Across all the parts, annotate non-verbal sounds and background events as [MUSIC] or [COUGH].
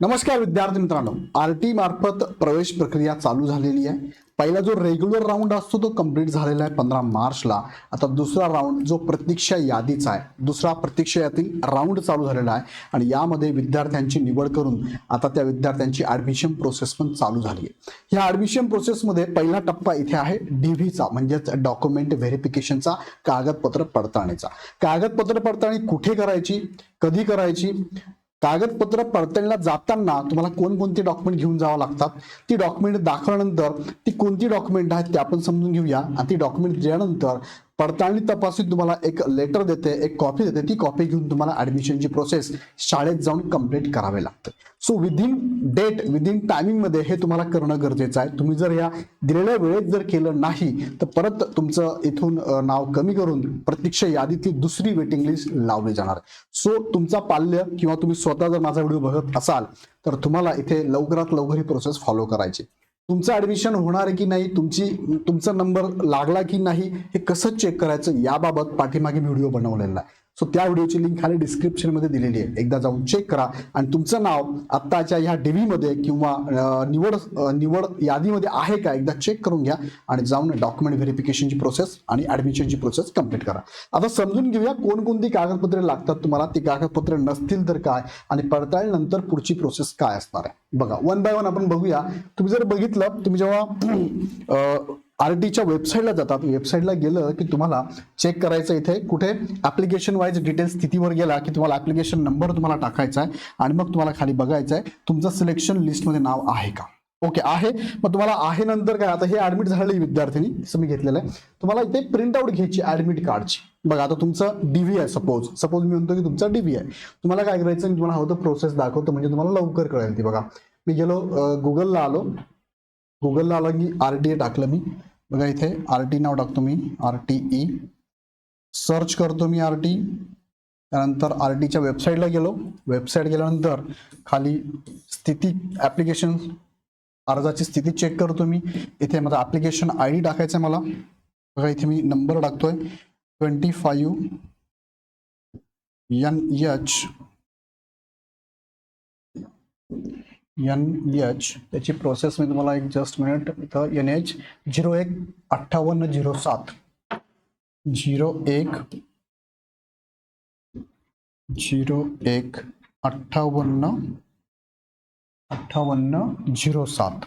नमस्कार विद्यार्थी मित्रांनो. आर टी मार्फत प्रवेश प्रक्रिया चालू झालेली आहे. पहिला जो रेग्युलर राऊंड असतो तो कंप्लीट झालेला आहे पंधरा मार्चला. आता दुसरा राऊंड जो प्रतीक्षा यादीचा आहे दुसरा प्रतीक्षा यातील राऊंड चालू झालेला आहे. आणि यामध्ये विद्यार्थ्यांची निवड करून आता त्या विद्यार्थ्यांची ॲडमिशन प्रोसेस पण चालू झाली आहे. ह्या ॲडमिशन प्रोसेसमध्ये पहिला टप्पा इथे आहे डीव्हीचा म्हणजेच डॉक्युमेंट व्हेरिफिकेशनचा कागदपत्र पडताळणीचा. कागदपत्र पडताळणी कुठे करायची कधी करायची कागदपत्र पडताळणीला जाताना तुम्हाला कोणकोणती डॉक्युमेंट घेऊन जावं लागतात? ती डॉक्युमेंट दाखवल्यानंतर ती कोणती डॉक्युमेंट आहेत ते आपण समजून घेऊया. आणि ती डॉक्युमेंट दिल्यानंतर पडताळणी तपासून तुम्हाला एक लेटर देते एक कॉपी देते. ती कॉपी घेऊन तुम्हाला ऍडमिशनची प्रोसेस शाळेत जाऊन कंप्लीट करावे लागते. सो विदिन डेट विदिन टायमिंगमध्ये हे तुम्हाला करणं गरजेचं आहे. तुम्ही जर या दिलेल्या वेळेत जर केलं नाही तर परत तुमचं इथून नाव कमी करून प्रतीक्षा यादीतली दुसरी वेटिंग लिस्ट लावली जाणार. सो तुमचा पाल्य किंवा तुम्ही स्वतः जर माझा व्हिडिओ बघत असाल तर तुम्हाला इथे लवकरात लवकर ही प्रोसेस फॉलो करायची. तुमचं ऍडमिशन होणार आहे की नाही? तुमची तुमचा नंबर लागला की नाही? हे कसं चेक करायचं? याबाबत पाठीमागे व्हिडिओ बनवलेला आहे. सो त्या व्हिडिओची लिंक खाली डिस्क्रिप्शनमध्ये दिलेली आहे. एकदा जाऊन चेक करा. आणि तुमचं नाव आत्ताच्या ह्या DV मध्ये किंवा निवड निवड यादीमध्ये आहे का? एकदा चेक करून घ्या आणि जाऊन डॉक्युमेंट व्हेरिफिकेशनची प्रोसेस आणि ऍडमिशनची प्रोसेस कंप्लीट करा. आता समजून घेऊया कोणकोणती कागदपत्रे लागतात तुम्हाला. ती कागदपत्रे नसतील तर काय? आणि पडताळीनंतर पुढची प्रोसेस काय असणार आहे? बघा वन बाय वन आपण बघूया. तुम्ही जर बघितलं तुम्ही जेव्हा आर टीच्या वेबसाईटला जातात. वेबसाईटला गेलं की तुम्हाला चेक करायचं इथे. कुठे? ऍप्लिकेशन वाईज डिटेल्स स्थितीवर गेला की तुम्हाला ऍप्लिकेशन नंबर तुम्हाला टाकायचा आहे आणि मग तुम्हाला खाली बघायचं आहे. तुमचं सिलेक्शन लिस्टमध्ये नाव आहे का? ओके आहे. मग तुम्हाला आहे नंतर काय? आता हे ऍडमिट झालेली विद्यार्थिनी जसं मी घेतलेलं आहे. तुम्हाला इथे प्रिंट आउट घ्यायची ऍडमिट कार्डची बघा आता तुमचं डीव्ही आहे सपोज सपोज मी म्हणतो की तुमचा डीव्ही आहे. तुम्हाला काय करायचं मी तुम्हाला हवं तर प्रोसेस दाखवतो. म्हणजे तुम्हाला लवकर कळेल ती बघा. मी गेलो गुगलला आलो. गुगलला आलो की आर टी ए टाकलं मी. बघा इथे आर टी नाव टाकतो मी आर टी ई सर्च करतो मी आर टी त्यानंतर आर टीच्या वेबसाईटला गेलो. वेबसाईट गेल्यानंतर खाली स्थिती ॲप्लिकेशन अर्जाची स्थिती चेक करतो मी. इथे माझा ॲप्लिकेशन आय डी टाकायचा आहे मला. बघा इथे मी नंबर टाकतोय. Twenty five N H N H. त्याची प्रोसेस मी तुम्हाला एक जस्ट मिनिट इथं एन एच. झिरो एक अठ्ठावन्न झिरो सात. झिरो एक झिरो एक अठ्ठावन्न अठ्ठावन्न झिरो सात.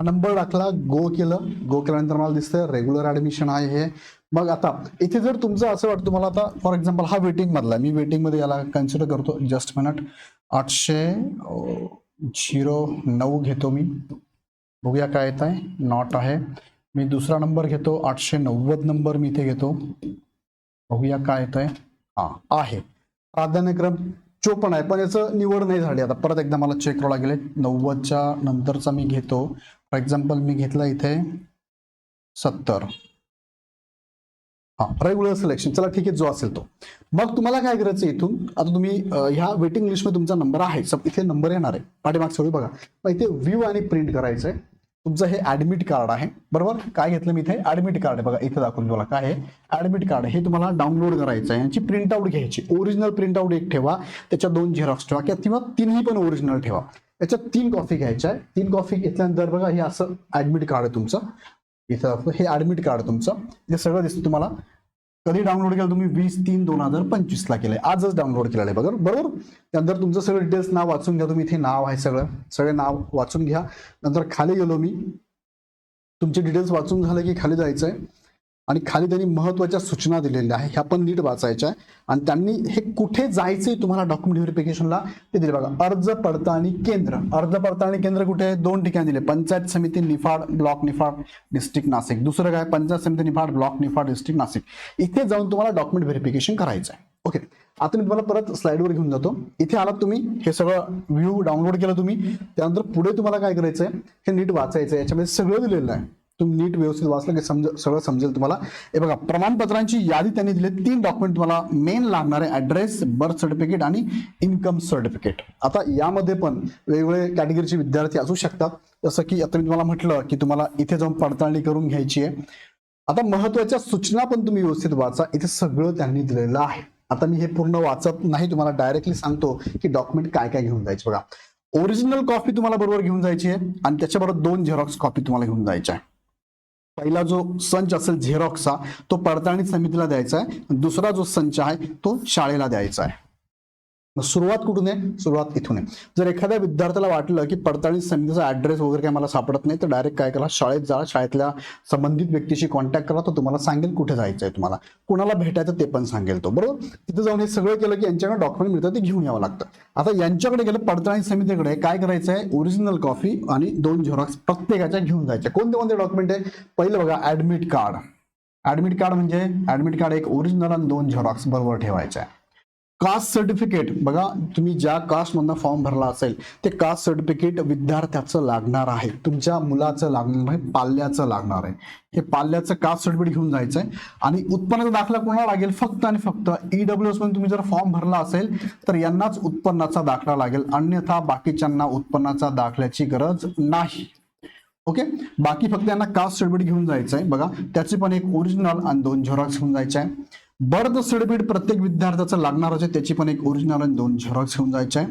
हा नंबर टाकला गो केलं. गो केल्यानंतर मला दिसतंय रेग्युलर ऍडमिशन आहे हे. मग आता इथे जर तुमचं असं वाटतं तुम्हाला आता फॉर एक्झाम्पल हा वेटिंग मधला मी वेटिंगमध्ये याला कन्सिडर करतो जस्ट मिनिट आठशे झिरो नऊ घेतो मी. बघूया काय येत आहे. नॉट आहे. मी दुसरा नंबर घेतो. आठशे नव्वद नंबर मी इथे घेतो. बघूया काय येत आहे. हा आहे. प्राधान्यक्रम चोपण आहे. पण याचं निवड नाही झाली. आता परत एकदा मला चेक करावं लागेल. नव्वदच्या नंतरचा मी घेतो. फॉर एक्झाम्पल मी घेतला इथे सत्तर. हा रेग्युलर सिलेक्शन चला ठीक आहे जो असेल तो. मग तुम्हाला काय करायचं इथून? आता तुम्ही ह्या वेटिंग लिस्टमध्ये तुमचा नंबर आहे. सब इथे नंबर येणार आहे. पाठीमागच्या वेळी बघा. मग इथे व्ह्यू आणि प्रिंट करायचं आहे तुमचं हे ऍडमिट कार्ड आहे. बरोबर? काय घेतलं मी इथे? ऍडमिट कार्ड आहे. बघा इथे दाखवून तुम्हाला काय आहे. ऍडमिट कार्ड हे तुम्हाला डाउनलोड करायचं आहे यांची प्रिंट आउट घ्यायची. ओरिजिनल प्रिंट आउट एक ठेवा. त्याच्या दोन झेरॉक्स ठेवा. किंवा किंवा तिन्ही पण ओरिजिनल ठेवा. त्याच्यात तीन कॉफी घ्यायच्या आहे तीन कॉफी घेतल्यानंतर बघा हे असं ऍडमिट कार्ड आहे तुमचं. इथं हे ऍडमिट कार्ड तुमचं. हे सगळं दिसतं तुम्हाला. कधी डाउनलोड केलं? तुम्ही वीस तीन दोन हजार पंचवीस ला केलंय. आजच डाउनलोड केलेलं आहे बरोबर बरोबर? त्यानंतर तुमचं सगळं डिटेल्स नाव वाचून घ्या तुम्ही. इथे नाव आहे सगळं. सगळे नाव वाचून घ्या. नंतर खाली गेलो मी. तुमचे डिटेल्स वाचून झाले की खाली जायचं आहे आणि खाली त्यांनी महत्त्वाच्या सूचना दिलेल्या आहे ह्या पण नीट वाचायच्या आहे आणि त्यांनी हे कुठे जायचंय तुम्हाला डॉक्युमेंट व्हेरिफिकेशनला ते दिले बघा. अर्ज पडताळणी केंद्र. अर्ज पडताळणी केंद्र कुठे आहे? दोन ठिकाणी दिले. Panchayat Samiti Niphad block Niphad district Nashik. दुसरं काय? Panchayat Samiti Niphad block Niphad district Nashik. इथे जाऊन तुम्हाला डॉक्युमेंट व्हेरिफिकेशन करायचं आहे ओके. आता मी तुम्हाला परत स्लाइडवर घेऊन जातो. इथे आलात तुम्ही. हे सगळं व्ह्यू डाउनलोड केलं तुम्ही. त्यानंतर पुढे तुम्हाला काय करायचंय? हे नीट वाचायचं आहे याच्यामध्ये सगळं दिलेलं आहे. तुम्ही नीट व्यवस्थित वाचलं की समज सगळं समजेल तुम्हाला. हे बघा प्रमाणपत्रांची यादी त्यांनी दिली तीन डॉक्युमेंट तुम्हाला मेन लागणार आहे ऍड्रेस बर्थ सर्टिफिकेट आणि इन्कम सर्टिफिकेट आता यामध्ये पण वेगवेगळे कॅटेगरीचे विद्यार्थी असू शकतात. जसं की आता मी तुम्हाला म्हटलं की तुम्हाला इथे जाऊन पडताळणी करून घ्यायची आहे. आता महत्त्वाच्या सूचना पण तुम्ही व्यवस्थित वाचा. इथे सगळं त्यांनी दिलेलं आहे. आता मी हे पूर्ण वाचत नाही. तुम्हाला डायरेक्टली सांगतो की डॉक्युमेंट काय काय घेऊन जायचे. बघा ओरिजिनल कॉपी तुम्हाला बरोबर घेऊन जायची आहे आणि त्याच्याबरोबर दोन झेरॉक्स कॉपी तुम्हाला घेऊन जायच्या आहे. पहिला जो संच असेल झेरॉक्सचा तो पडताळणी समितीला द्यायचा आहे. दुसरा जो संच आहे तो शाळेला द्यायचा आहे. मग सुरुवात कुठून आहे? सुरुवात इथून आहे. जर एखाद्या विद्यार्थ्याला वाटलं की पडताळणी समितीचा ऍड्रेस वगैरे काय मला सापडत नाही तर डायरेक्ट काय करा? शाळेत जा शाळेतल्या संबंधित व्यक्तीशी कॉन्टॅक्ट करा. तो तुम्हाला सांगेल कुठे जायचं आहे तुम्हाला. कुणाला भेटायचं ते पण सांगेल तो. बरोबर? तिथे जाऊन हे सगळं केलं की यांच्याकडे डॉक्युमेंट मिळतं ते घेऊन यावं लागतं. आता यांच्याकडे गेलं पडताळणी समितीकडे काय करायचं आहे ओरिजिनल कॉफी आणि दोन झेरॉक्स प्रत्येकाच्या घेऊन जायच्या कोणते कोणते डॉक्युमेंट आहे? पहिलं बघा ऍडमिट कार्ड ऍडमिट कार्ड म्हणजे ऍडमिट कार्ड एक ओरिजिनल आणि दोन झेरॉक्स बरोबर ठेवायचं. आहे कास्ट सर्टिफिकेट. बघा तुम्ही ज्या कास्टमधनं फॉर्म भरला असेल ते कास्ट सर्टिफिकेट विद्यार्थ्याचं लागणार आहे. तुमच्या मुलाचं लागणार आहे पाल्याचं लागणार आहे. हे पाल्याचं कास्ट सर्टिफिकेट घेऊन जायचं आहे आणि उत्पन्नाचा दाखला कोणाला लागेल? फक्त आणि फक्त ईडब्ल्यू एसमध्ये तुम्ही जर फॉर्म भरला असेल तर यांनाच उत्पन्नाचा दाखला लागेल. अन्यथा बाकीच्यांना उत्पन्नाचा दाखल्याची गरज नाही. ओके? बाकी फक्त यांना कास्ट सर्टिफिकेट घेऊन जायचं आहे बघा त्याची पण एक ओरिजिनल आणि दोन झेरॉक्स घेऊन जायचे आहे. बर्थ सर्टिफिकेट प्रत्येक विद्यार्थ्याचं लागणारच आहे त्याची पण एक ओरिजिनल आणि दोन झेरॉक्स घेऊन जायचे आहे.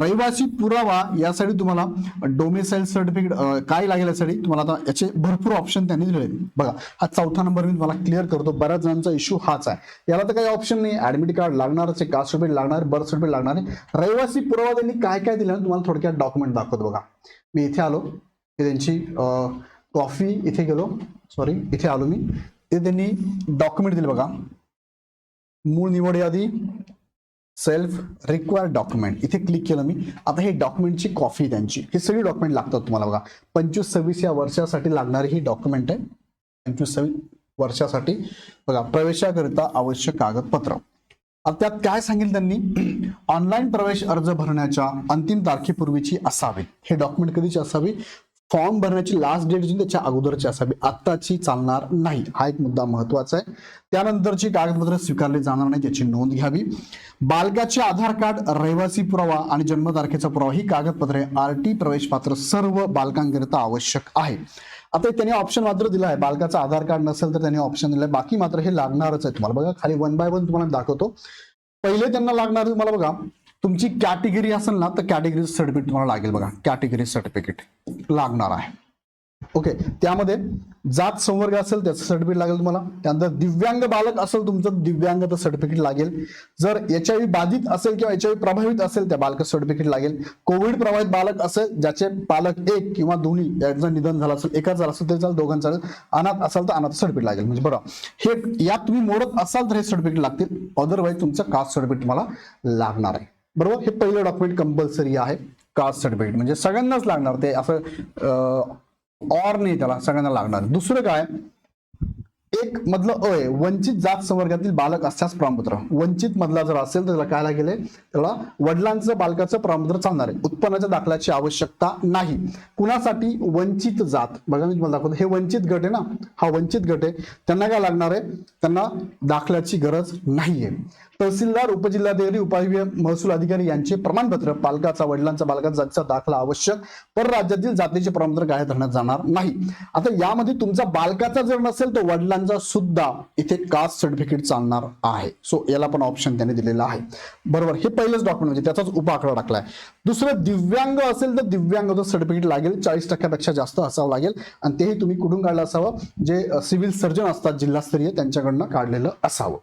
रहिवासी पुरावा यासाठी तुम्हाला डोमेसाईल सर्टिफिकेट काय लागेल यासाठी तुम्हाला आता याचे भरपूर ऑप्शन त्यांनी दिले बघा हा चौथा नंबर मी तुम्हाला क्लिअर करतो. बऱ्याच जणांचा इश्यू हाच आहे. याला तर काही ऑप्शन नाही. ऍडमिट कार्ड लागणारच आहे. कास्ट सर्टिफिकेट लागणार बर्थ सर्टिफिकेट लागणार आहे. रहिवासी पुरावा त्यांनी काय काय दिलं तुम्हाला थोडक्यात डॉक्युमेंट दाखवतो बघा. मी इथे आलो. ते त्यांची कॉफी इथे गेलो. सॉरी इथे आलो मी. ते त्यांनी डॉक्युमेंट दिले बघा. मूळ निवड यादी सेल्फ रिक्वायर्ड डॉक्युमेंट इथे क्लिक केलं मी. आता हे डॉक्युमेंटची कॉफी त्यांची. हे सगळी डॉक्युमेंट लागतात तुम्हाला बघा. पंचवीस सव्वीस या वर्षासाठी लागणारी ही डॉक्युमेंट आहे. पंचवीस सव्वीस वर्षासाठी. बघा प्रवेशाकरिता आवश्यक कागदपत्र. आता त्यात काय सांगेल त्यांनी? [CLEARS THROAT] ऑनलाईन प्रवेश अर्ज भरण्याच्या अंतिम तारखेपूर्वीची असावी. हे डॉक्युमेंट कधीची असावी? फॉर्म भरण्याची लास्ट डेट जी त्याच्या अगोदरची असावी. आत्ताची चालणार नाही. हा एक मुद्दा महत्त्वाचा आहे. त्यानंतरची कागदपत्र स्वीकारली जाणार नाही त्याची नोंद घ्यावी. बालकाचे आधार कार्ड रहिवासी पुरावा आणि जन्मतारखेचा पुरावा ही कागदपत्रे आर टी प्रवेश पात्र सर्व बालकांकरिता आवश्यक आहे. आता त्यांनी ऑप्शन मात्र दिला आहे. बालकाचा आधार कार्ड नसेल तर त्यांनी ऑप्शन दिलाय. बाकी मात्र हे लागणारच आहे तुम्हाला. बघा खाली वन बाय वन तुम्हाला दाखवतो. पहिले त्यांना लागणार तुम्हाला बघा. तुमची कॅटेगरी असेल ना तर कॅटेगरी सर्टिफिकेट तुम्हाला लागेल बघा. कॅटेगरी सर्टिफिकेट लागणार आहे. ओके त्यामध्ये जात संवर्ग असेल त्याचं सर्टिफिकेट लागेल तुम्हाला. त्यानंतर दिव्यांग बालक असेल तुमचं दिव्यांगचं सर्टिफिकेट लागेल. जर एच आय बाधित असेल किंवा एच आय प्रभावित असेल त्या बालक सर्टिफिकेट लागेल. कोविड प्रभावित बालक असेल ज्याचे पालक एक किंवा दोन्ही यांचं निधन झालं असेल एकाच झालं असेल तरी चालेल दोघांचं चालेल. अनाथ असाल तर अनाथ सर्टिफिकेट लागेल. म्हणजे बरं हे यात तुम्ही मोडत असाल तर हे सर्टिफिकेट लागतील. अदरवाईज तुमचं कास्ट सर्टिफिकेट तुम्हाला लागणार आहे. बरोबर? हे पहिलं डॉक्युमेंट कंपल्सरी आहे. कास्ट सर्टिफिकेट म्हणजे सगळ्यांनाच लागणार ते. असं ऑर नाही त्याला सगळ्यांना लागणार. दुसरं काय? एक मधलं अ आहे वंचित जात संवर्गातील बालक असल्यास प्रमाणपत्र वंचित मधला जर असेल तर त्याला काय लागेल त्याला वडिलांचं बालकाचं प्रमाणपत्र चालणार आहे. उत्पन्नाच्या दाखल्याची आवश्यकता नाही. कुणासाठी? वंचित जात. बघा मी तुम्हाला दाखवतो. हे वंचित गट आहे ना? हा वंचित गट आहे. त्यांना काय लागणार आहे? त्यांना दाखल्याची गरज नाहीये तहसीलदार उपजिल्हाधिकारी उपायुक्त महसूल अधिकारी यांचे प्रमाणपत्र पालकाचा वडिलांचा बालकाचा जातीचा दाखला आवश्यक परराज्यातील जातीचे प्रमाणपत्र काय धरण्यात जाणार नाही. आता यामध्ये तुमचा बालकाचा जर नसेल तर वडिलांचा सुद्धा इथे कास्ट सर्टिफिकेट चालणार आहे. सो याला पण ऑप्शन त्यांनी दिलेला आहे. बरोबर हे पहिलंच डॉक्युमेंट म्हणजे त्याचाच उपाकडा टाकलाय. दुसरं दिव्यांग असेल तर दिव्यांगाचं सर्टिफिकेट लागेल. चाळीस टक्क्यापेक्षा जास्त असावं लागेल. आणि तेही तुम्ही कुठून काढलं असावं? जे सिव्हिल सर्जन असतात जिल्हास्तरीय त्यांच्याकडनं काढलेलं असावं.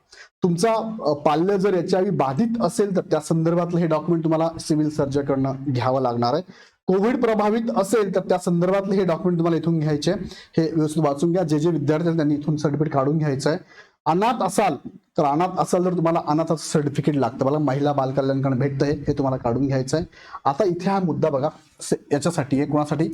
तुमचा पाल्य जर याच्या बाधित असेल तर त्या संदर्भातलं हे डॉक्युमेंट तुम्हाला सिव्हिल सर्जनकडनं घ्यावं लागणार आहे. कोविड प्रभावित असेल तर त्या संदर्भातले हे डॉक्युमेंट तुम्हाला इथून घ्यायचे आहे. हे व्यवस्थित वाचून घ्या. जे जे विद्यार्थी त्यांनी इथून सर्टिफिकेट काढून घ्यायचं आहे. अनाथ असाल तर अनाथ असाल तर तुम्हाला अनाथाचं सर्टिफिकेट लागतं. मला महिला बालकल्याणकडे भेटतंय हे तुम्हाला काढून घ्यायचं आहे. आता इथे हा मुद्दा बघा. याच्यासाठी आहे कोणासाठी?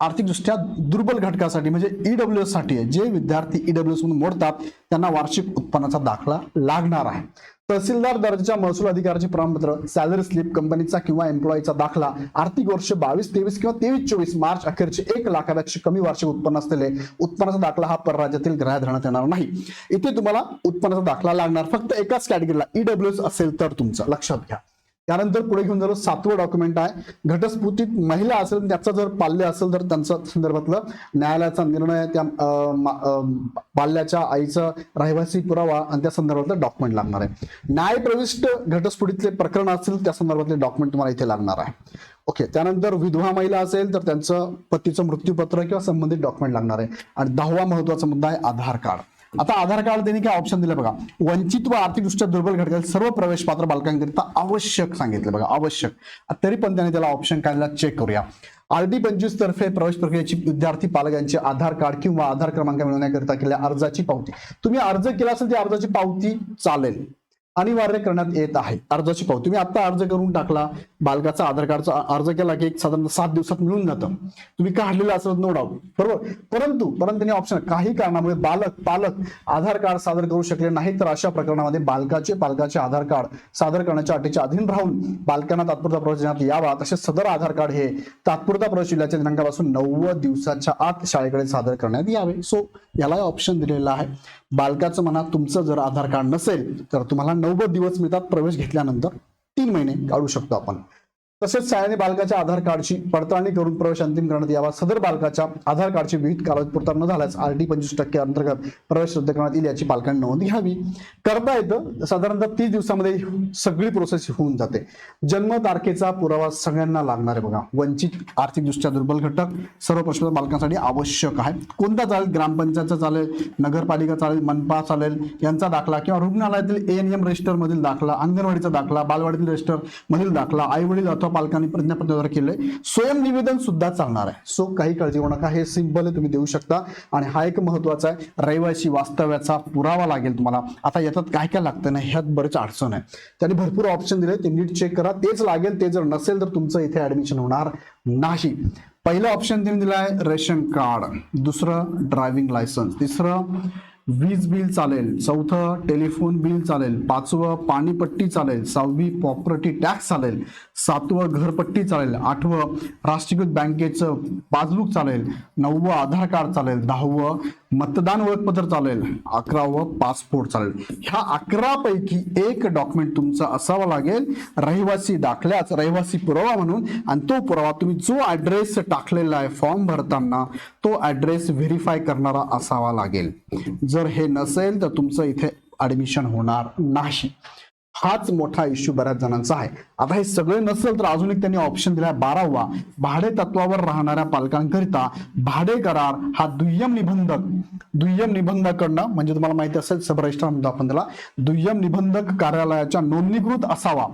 आर्थिकदृष्ट्या दुर्बल घटकासाठी म्हणजे ईडब्ल्यू डब्ल्यू साठी आहे. जे विद्यार्थी ईडब्ल्यू डब्ल्यू म्हणून मोडतात त्यांना वार्षिक उत्पन्नाचा दाखला लागणार आहे. तहसीलदार दर्जाच्या महसूल अधिकाराचे प्रमाणपत्र सॅलरी स्लिप कंपनीचा किंवा एम्प्लॉईचा दाखला आर्थिक वर्ष बावीस तेवीस किंवा तेवीस चोवीस मार्च अखेरचे एक लाखापेक्षा कमी वार्षिक उत्पन्न असलेले उत्पन्नाचा दाखला हा परराज्यातील ग्राह्य धरण्यात येणार नाही. इथे तुम्हाला उत्पन्नाचा दाखला लागणार. फक्त एकाच कॅटेगरीला ईडब्ल्यू एस असेल तर तुमचं. लक्षात घ्या. त्यानंतर पुढे घेऊन झालं सातवं डॉक्युमेंट आहे. घटस्फोटित महिला असेल त्याचा जर पाल्य असेल तर त्यांचा संदर्भातलं न्यायालयाचा निर्णय त्या पाल्याच्या आईचा रहिवासी पुरावा आणि त्या संदर्भातलं डॉक्युमेंट लागणार आहे. न्यायप्रविष्ट घटस्फोटीतले प्रकरण असेल त्या संदर्भातले डॉक्युमेंट तुम्हाला इथे लागणार आहे. ओके त्यानंतर विधवा महिला असेल तर त्यांचं पतीचं मृत्यूपत्र किंवा संबंधित डॉक्युमेंट लागणार आहे. आणि दहावा महत्त्वाचा मुद्दा आहे आधार कार्ड. आता आधार कार्ड त्यांनी काय ऑप्शन दिलं बघा. वंचित व आर्थिकदृष्ट्या दुर्बल घटकातील सर्व प्रवेश पात्र बालकांकरिता आवश्यक सांगितलं बघा आवश्यक. तरी पण त्याने त्याला ऑप्शन काढला चेक करूया. आर डी पंचवीस तर्फे प्रवेश प्रक्रियेची विद्यार्थी पालक यांचे आधार कार्ड किंवा आधार क्रमांक मिळवण्याकरिता केलेल्या अर्जाची पावती. तुम्ही अर्ज केला असेल त्या अर्जाची पावती चालेल. अनिवार्य करण्यात येत आहे. अर्जाची पावती तुम्ही आता अर्ज करून टाकला बालकाचा आधार कार्डचा अर्ज केला की एक साधारण सात दिवसात मिळून जातं. तुम्ही काढलेलं असं नो डाऊट बरोबर? परंतु परंतु त्यांनी ऑप्शन काही कारणामुळे बालक पालक आधार कार्ड सादर करू शकले नाही तर अशा प्रकरणामध्ये बालकाचे पालकाचे आधार कार्ड सादर करण्याच्या अटीच्या अधीन राहून बालकांना तात्पुरता प्रवेश देण्यात यावा. तसे सदर आधार कार्ड हे तात्पुरता प्रवेश जिल्ह्याच्या दिनांकापासून नव्वद दिवसाच्या आत शाळेकडे सादर करण्यात यावे. सो याला ऑप्शन दिलेला आहे. बालकाचं म्हणा तुमचं जर आधार कार्ड नसेल तर तुम्हाला नव्वद दिवस मिळतात प्रवेश घेतल्यानंतर तीन महिने काढू शकतो आपण. तसेच सायाने बालकाच्या आधार कार्डची पडताळणी करून प्रवेश अंतिम करण्यात यावा. सदर बालकाच्या आधार कार्डची विविध कालावधीपुरता न झाल्यास आर डी पंचवीस टक्के अंतर्गत प्रवेश रद्द करण्यात येईल याची पालकांनी नोंद घ्यावी. करता येतं साधारणतः तीस दिवसामध्ये सगळी प्रोसेस होऊन जाते. जन्म तारखेचा पुरावा सगळ्यांना लागणार आहे बघा. वंचित आर्थिकदृष्ट्या दुर्बल घटक सर्व प्रश्न बालकांसाठी आवश्यक आहे. कोणता चालेल? ग्रामपंचायतचा चालेल नगरपालिका चालेल मनपा चालेल यांचा दाखला किंवा रुग्णालयातील ए एन एम रजिस्टर मधील दाखला अंगणवाडीचा दाखला बालवाडीतील रजिस्टर मधील दाखला आई अथवा पालकांनी प्रज्ञापनाद्वारे केलं स्वयं निवेदन सुद्धा चालणार आहे. सो काही काळजी होऊ नका. हे सिंपल तुम्ही देऊ शकता. आणि हा एक महत्त्वाचा आहे. रहिवासी वास्तव्याचा पुरावा लागेल तुम्हाला. आता याच्यात काय काय लागतं ना ह्यात बरेच अडचण आहे. त्यांनी भरपूर ऑप्शन दिले ते नीट चेक करा. तेच लागेल ते जर नसेल तर तुमचं इथे ऍडमिशन होणार नाही. पहिलं ऑप्शन त्यांनी दिलं आहे रेशन कार्ड. दुसरं ड्रायव्हिंग लायसन्स तिसरं वीज बिल चालेल चौथं टेलिफोन बिल चालेल पाचवं पाणीपट्टी चालेल सहावी प्रॉपर्टी टॅक्स चालेल सातवं घरपट्टी चालेल आठवं राष्ट्रीयकृत बँकेचं पासबुक चालेल नववं आधार कार्ड चालेल दहावं मतदान ओळखपत्र चालेल अकरावं पासपोर्ट चालेल. ह्या अकरापैकी एक डॉक्युमेंट तुमचा असावा लागेल रहिवासी दाखल्याच रहिवासी पुरावा म्हणून आणि तो पुरावा तुम्ही जो ॲड्रेस टाकलेला आहे फॉर्म भरताना तो ॲड्रेस व्हेरीफाय करणारा असावा लागेल. जर हे नसेल तर तुमचं इथे ॲडमिशन होणार नाही. हाच मोठा इश्यू बऱ्याच जणांचा आहे. आता हे सगळे नसेल तर अजून एक त्यांनी ऑप्शन दिलाय बारावा. भाडे तत्वावर राहणाऱ्या पालकांकरिता भाडे करार हा दुय्यम निबंधक. दुय्यम निबंधकडनं म्हणजे तुम्हाला माहिती असेल सब म्हणतो आपण त्याला दुय्यम निबंधक कार्यालयाच्या नोंदणीकृत असावा.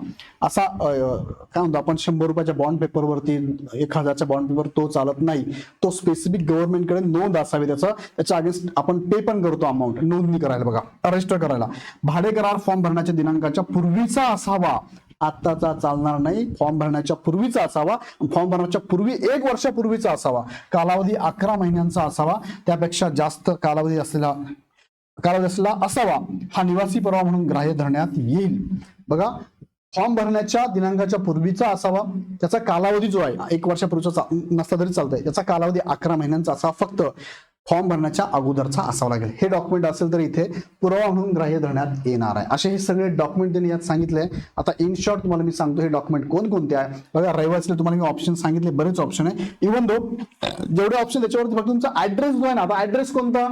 असा काय म्हणतो आपण शंभर रुपयाच्या बॉन्ड पेपरवरती एक हजारच्या बॉन्ड पेपर तो चालत नाही. तो स्पेसिफिक गव्हर्नमेंटकडे नोंद असावी त्याचा. त्याच्या अगेन्स्ट आपण पे पण करतो अमाऊंट नोंदणी करायला बघा रजिस्टर करायला. भाडे करार फॉर्म भरण्याच्या दिनांकाच्या पूर्वीचा असावा. आत्ताचा चालणार नाही फॉर्म भरण्याच्या पूर्वीचा असावा. फॉर्म भरण्याच्या पूर्वी एक वर्षापूर्वीचा असावा. कालावधी अकरा महिन्यांचा असावा. त्यापेक्षा जास्त कालावधी असलेला कालावधी असलेला असावा. हा निवासी परवा म्हणून ग्राह्य धरण्यात येईल. बघा फॉर्म भरण्याच्या दिनांकाच्या पूर्वीचा असावा. त्याचा कालावधी जो आहे एक वर्षापूर्वीचा नसता नसला तरी चालतंय. त्याचा कालावधी अकरा महिन्यांचा असावा फक्त. फॉर्म भरण्याच्या अगोदरचा असावा लागेल. हे डॉक्युमेंट असेल तर इथे पुरावा म्हणून ग्राह्य धरण्यात येणार आहे. असे हे सगळे डॉक्युमेंट त्यांनी यात सांगितले आता इन शॉर्ट तुम्हाला मी सांगतो हे डॉक्युमेंट कोणकोणते आहे? बघा रहिवासीला तुम्हाला मी ऑप्शन सांगितले बरेच ऑप्शन आहे. इव्हन दो जेवढे ऑप्शन त्याच्यावरती फक्त तुमचा ऍड्रेस जो आहे ना आता ऍड्रेस कोणता?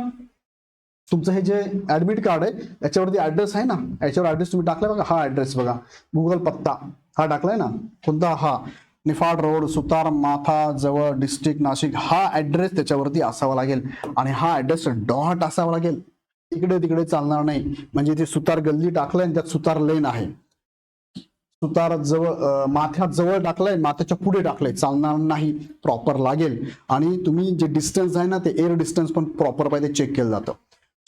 तुमचं हे जे ऍडमिट कार्ड आहे याच्यावरती ऍड्रेस आहे ना? याच्यावर ऍड्रेस तुम्ही टाकलाय बघा हा ऍड्रेस बघा. गुगल पत्ता. हा टाकलाय ना? कोणता? हा. निफाड रोड सुतार माथा जवळ डिस्ट्रिक्ट नाशिक हा ऍड्रेस त्याच्यावरती असावा लागेल. आणि हा ऍड्रेस डॉट असावा लागेल. इकडे तिकडे चालणार नाही. म्हणजे ते सुतार गल्ली टाकलंय आणि त्यात सुतार लेन आहे. सुतार जवळ माथ्यात जवळ टाकलंय माथ्याच्या पुढे टाकलंय. चालणार नाही. प्रॉपर लागेल. आणि तुम्ही जे डिस्टन्स आहे ना ते एअर डिस्टन्स पण प्रॉपर पाहिजे चेक केलं जातं.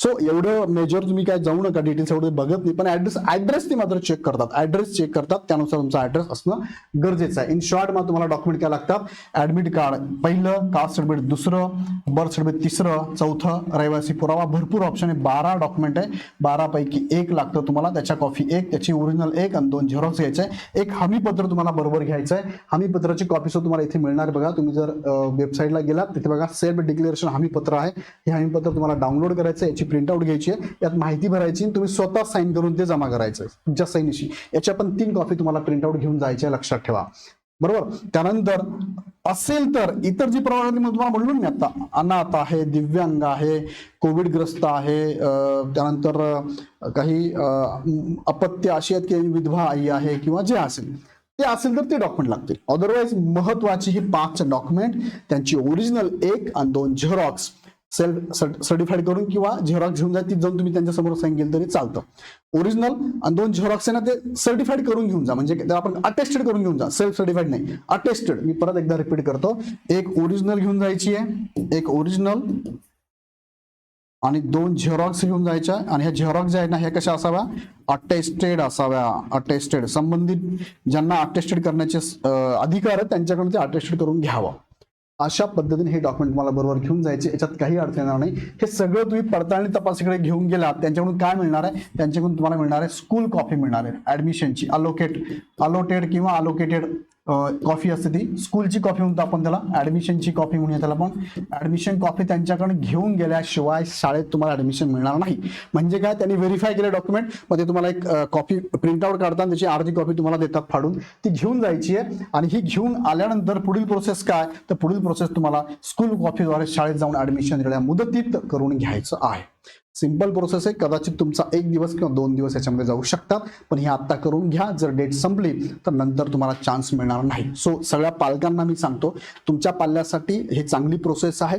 सो एवढं मेजर तुम्ही काय जाऊ नका डिटेल्स एवढं बघत नाही. पण ऍड्रेस ऍड्रेस ते मात्र चेक करतात. ऍड्रेस चेक करतात. त्यानुसार तुमचा ऍड्रेस असणं गरजेचं आहे. इन शॉर्ट मग तुम्हाला डॉक्युमेंट काय लागतात? ऍडमिट कार्ड पहिलं कास्ट सर्टिफिकेट दुसरं बर्थ सर्टिफिकेट तिसरं चौथं रहिवासी पुरावा भरपूर ऑप्शन आहे. बारा डॉक्युमेंट आहे. बारा पैकी एक लागतं तुम्हाला. त्याच्या कॉफी एक त्याची ओरिजिनल एक आणि दोन झेरॉक्स घ्यायचं आहे. एक हमीपत्र तुम्हाला बरोबर घ्यायचं आहे. हमीपत्राची कॉपी सुद्धा तुम्हाला इथे मिळणार बघा. तुम्ही जर वेबसाईटला गेलात तिथे बघा सेल्फ डिक्लेरेशन हमीपत्र आहे. हे हमीपत्र तुम्हाला डाउनलोड करायचं आहे. याची प्रिंटआउट घ्यायची आहे. यात माहिती भरायची आणि तुम्ही स्वतः साईन करून ते जमा करायचं आहे. तुमच्या सैनिशी याच्या पण तीन कॉपी तुम्हाला प्रिंटआउट घेऊन जायच्या लक्षात ठेवा. बरोबर? त्यानंतर असेल तर इतर जी प्रमाणात मी तुम्हाला म्हणलो मी आता अनाथ आहे दिव्यांग आहे कोविडग्रस्त आहे त्यानंतर काही अपत्य अशी आहेत की विधवा आई आहे किंवा जे असेल ते असेल तर ते डॉक्युमेंट लागतील. अदरवाईज महत्वाची ही पाच डॉक्युमेंट त्यांची ओरिजिनल एक आणि दोन झेरॉक्स सेल्फ सर्टिफाईड करून किंवा झेरॉक्स घेऊन जा ती जाऊन तुम्ही त्यांच्यासमोर साईन केलं तरी चालतं. ओरिजिनल आणि दोन झेरॉक्स आहे ना ते सर्टिफाईड करून घेऊन जा. म्हणजे आपण अटेस्टेड करून घेऊन जा. सेल्फ सर्टिफाईड नाही. अटेस्टेड मी परत एकदा रिपीट करतो. एक ओरिजिनल घेऊन जायची आहे. एक ओरिजिनल आणि दोन झेरॉक्स घेऊन जायच्या. आणि ह्या झेरॉक्स ज्या आहेत ना ह्या कशा असाव्या? अटेस्टेड असाव्या. अटेस्टेड संबंधित ज्यांना अटेस्टेड करण्याचे अधिकार आहेत त्यांच्याकडून ते अटेस्टेड करून घ्यावं. अशा पद्धतीने हे डॉक्युमेंट तुम्हाला बरोबर घेऊन जायचे. याच्यात काही अडचण येणार नाही. हे सगळं तुम्ही पडताळणी तपासीकडे घेऊन गेलात त्यांच्याकडून काय मिळणार आहे? त्यांच्याकडून तुम्हाला मिळणार आहे स्कूल कॉफी मिळणार आहे. ऍडमिशनची अलोकेट अलोटेड किंवा अलोकेटेड कॉफी असते ती. स्कूलची कॉफी म्हणतो आपण त्याला. ऍडमिशनची कॉफी म्हणूया त्याला पण ऍडमिशन कॉफी त्यांच्याकडे घेऊन गेल्याशिवाय शाळेत तुम्हाला ऍडमिशन मिळणार नाही. म्हणजे काय? त्यांनी व्हेरीफाय केले डॉक्युमेंटमध्ये तुम्हाला एक कॉपी प्रिंटआउट काढतात. त्याची अर्धी कॉपी तुम्हाला देतात फाडून. ती घेऊन जायची आहे. आणि ही घेऊन आल्यानंतर पुढील प्रोसेस काय? तर पुढील प्रोसेस तुम्हाला स्कूल कॉफीद्वारे शाळेत जाऊन ऍडमिशन दिलेल्या मुदतीत करून घ्यायचं आहे. सिंपल प्रोसेस आहे. कदाचित तुमचा एक दिवस किंवा दोन दिवस याच्यामध्ये जाऊ शकतात. पण हे आत्ता करून घ्या. जर डेट संपली तर नंतर तुम्हाला चान्स मिळणार नाही. सो सगळ्या पालकांना मी सांगतो तुमच्या पाल्यासाठी हे चांगली प्रोसेस आहे.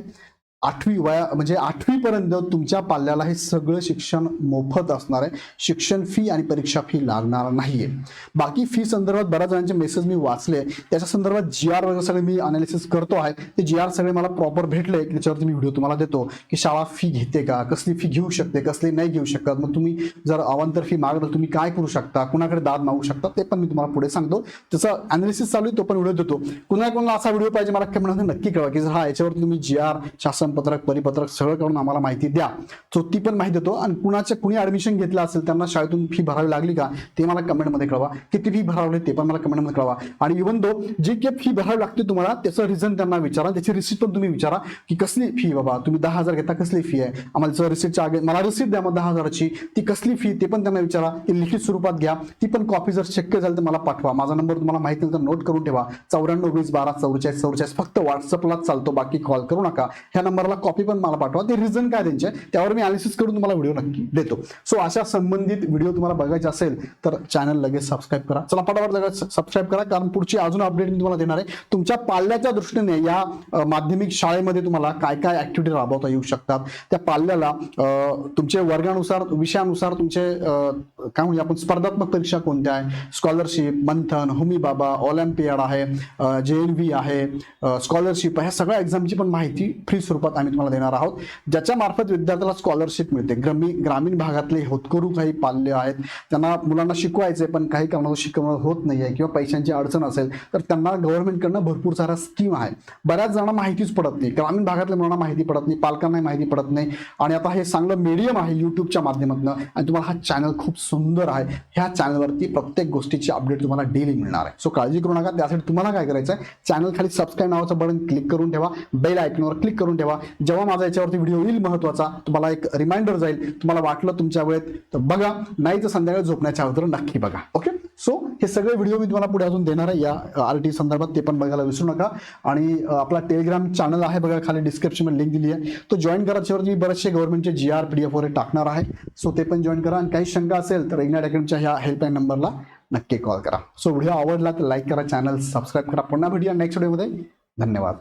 आठवी वया म्हणजे आठवीपर्यंत तुमच्या पाल्याला हे सगळं शिक्षण मोफत असणार आहे. शिक्षण फी आणि परीक्षा फी लागणार नाहीये. बाकी फी संदर्भात बऱ्याच जणांचे मेसेज मी वाचले. त्याच्या संदर्भात जी आर वगैरे सगळे मी अनालिसिस करतो आहे. ते जी आर सगळे मला प्रॉपर भेटले की त्याच्यावरती मी व्हिडिओ तुम्हाला देतो की शाळा फी घेते का कसली फी घेऊ शकते कसली नाही घेऊ शकत मग तुम्ही जर अवांतर फी मागत तुम्ही काय करू शकता कुणाकडे दाद मागू शकता ते पण मी तुम्हाला पुढे सांगतो. त्याचा अनालिसिस चालू आहे तो पण व्हिडिओ देतो. कुणा कोणाला असा व्हिडिओ पाहिजे मला कमेंट नक्की कळवा की जर हा याच्यावरती तुम्ही जी आर शासन वर्तमानपत्रक परिपत्रक सगळं करून आम्हाला माहिती द्या. सो ती पण माहिती देतो. आणि कुणाच्या कुणी ऍडमिशन घेतलं असेल त्यांना शाळेतून फी भरावी लागली का? ते मला कमेंटमध्ये कळवा. किती फी भरावली ते पण मला कमेंटमध्ये कळवा. आणि इव्हन दो जी काही फी भरावी लागते तुम्हाला त्याचं रिझन त्यांना विचारा. त्याची रिसिप्ट पण तुम्ही विचारा की कसली फी बाबा? तुम्ही दहा हजार घेता कसली फी आहे? आम्हाला रिसिप्टच्या आगे मला रिसिप्ट द्या मग दहा हजाराची. ती कसली फी ते पण त्यांना विचारा. ती लिखित स्वरूपात घ्या. ती पण कॉपी जर शक्य झाली तर मला पाठवा. माझा नंबर तुम्हाला माहिती तर नोट करून ठेवा. चौऱ्याण्णव वीस बारा चौवेचाळीस चौवेचाळीस. फक्त व्हॉट्सअपलाच चालतो. बाकी कॉल करू नका. ह्या नंबरला कॉपी पण मला पाठवा. ते रिझन काय त्यांचे? त्यावर मी अनालिसिस करून तुम्हाला व्हिडिओ नक्की देतो. सो अशा संबंधित व्हिडिओ तुम्हाला बघायचे असेल तर चॅनल लगेच सबस्क्राईब करा. चला पटापट लगेच सबस्क्राईब करा कारण पुढची अजून अपडेट मी तुम्हाला देणार आहे. तुमच्या पाल्याच्या दृष्टीने या माध्यमिक शाळेमध्ये तुम्हाला काय काय ऍक्टिव्हिटी राबवता येऊ शकतात? त्या पाल्याला तुमचे वर्गानुसार विषयानुसार तुमचे काय म्हणजे आपण स्पर्धात्मक परीक्षा कोणत्या आहे? स्कॉलरशिप मंथन हुमी बाबा ऑलिम्पियाड आहे जे एन व्ही आहे स्कॉलरशिप ह्या सगळ्या एक्झामची पण माहिती फ्री स्वरूपात आम्ही तुम्हाला देणार आहोत. ज्याच्या मार्फत विद्यार्थ्याला स्कॉलरशिप मिळते. ग्रामीण ग्रामीण भागातले होतकरू काही पाल्य आहेत. त्यांना मुलांना शिकवायचे पण काही कारणावर शिकवणं होत नाही आहे किंवा पैशांची अडचण असेल तर त्यांना गव्हर्नमेंटकडनं भरपूर साऱ्या स्कीम आहे बऱ्याच जणांना माहितीच पडत नाही. ग्रामीण भागातल्या मुलांना माहिती पडत नाही पालकांना माहिती पडत नाही. आणि आता हे चांगलं मीडियम आहे युट्यूबच्या माध्यमातून. आणि तुम्हाला हा चॅनल खूप सुंदर आहे. ह्या चॅनलवरती प्रत्येक गोष्टीची अपडेट तुम्हाला डेली मिळणार आहे. सो काळजी करू नका. त्यासाठी तुम्हाला काय करायचं आहे चॅनल खाली सबस्क्राईब नावाचं बटन क्लिक करून ठेवा. बेल आयकॉनवर क्लिक करून ठेवा. जेव्हा माझा याच्यावरती व्हिडिओ येईल महत्त्वाचा तुम्हाला एक रिमाइंडर जाईल. तुम्हाला वाटलं तुमच्या वेळेत तर बघा. नाही तर संध्याकाळी झोपण्याच्या अगोदर नक्की बघा. ओके सो हे सगळे व्हिडिओ मी तुम्हाला पुढे अजून देणार आहे. या आर टी संदर्भात ते पण बघायला विसरू नका. आणि आपला टेलिग्राम चॅनल आहे बघा खाली डिस्क्रिप्शनमध्ये लिंक दिली आहे. तो जॉईन करा त्याच्यावरती मी बरेचसे गव्हर्नमेंटचे G R P D F वगैरे टाकणार आहे. सो ते पण जॉईन करा. आणि काही शंका असेल तर इग्नाट अकॅडमीच्या ह्या हेल्पलाईन नंबरला नक्की कॉल करा. सो व्हिडिओ आवडला तर लाईक करा चॅनल सबस्क्राईब करा. पुन्हा भेटूया नेक्स्ट व्हिडिओमध्ये धन्यवाद.